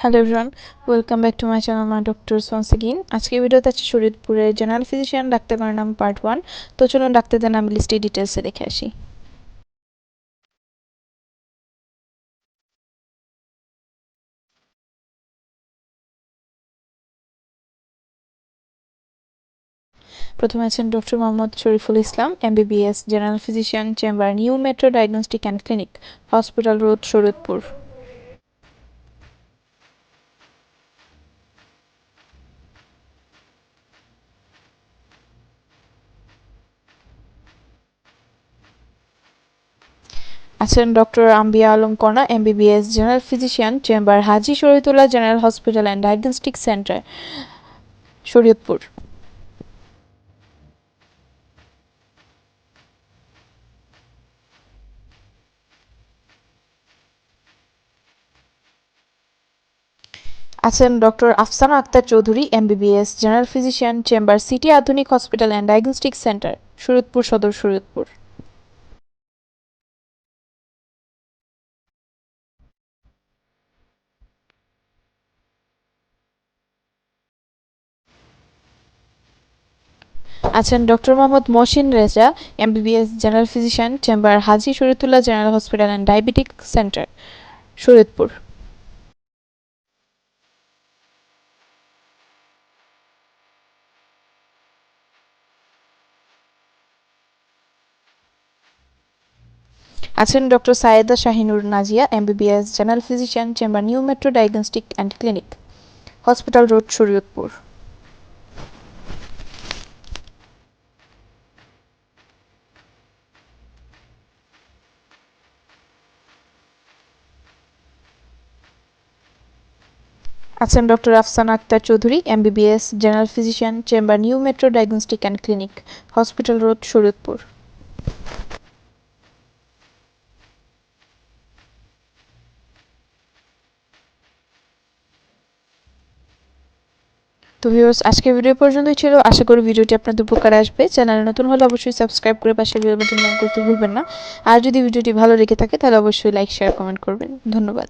Hello everyone welcome back to my channel my doctors once again আজকে ভিডিওতে আছে শরীরপুরের general physician ডাক্তারবানের নাম part one তো চলুন ডাক্তারদের নাম লিস্টে ডিটেলসে দেখে আসি। প্রথমে আছেন doctor Mohammad Shariful Islam MBBS general physician chamber new metro diagnostic and clinic hospital road Shariatpur আছেন doctor Ambia Alam Karna, MBBS general physician, chamber Haji Shariatullah general hospital and diagnostic centre, Shariatpur. আছেন doctor Afsana Akter Chowdhury, MBBS general physician, chamber city আধুনিক hospital and diagnostic centre, Shariatpur Sadar Shariatpur. আছেন doctor Mohammad Mohsin Reza, MBBS general physician, chamber Haji Shariatullah general hospital and diabetic centre, Shariatpur. আছেন doctor Sayeda Shahinur Nazia, MBBS general physician, chamber new metro diagnostic and clinic, hospital road, Shariatpur. আছেন doctor Afsana Akter Chowdhury, MBBS general physician, chamber new metro diagnostic and clinic, hospital road Shariatpur তো viewers আজকের video পর্যন্তই ছিল। আশা করি ভিডিওটি আপনাদের উপকারে আসবে। চ্যানেলে নতুন হলে অবশ্যই সাবস্ক্রাইব করে পাশে বেল বাটন করতে ভুলবেন না। আর যদি ভিডিওটি ভালো লেগে থাকে, তাহলে অবশ্যই লাইক শেয়ার কমেন্ট করবেন। ধন্যবাদ।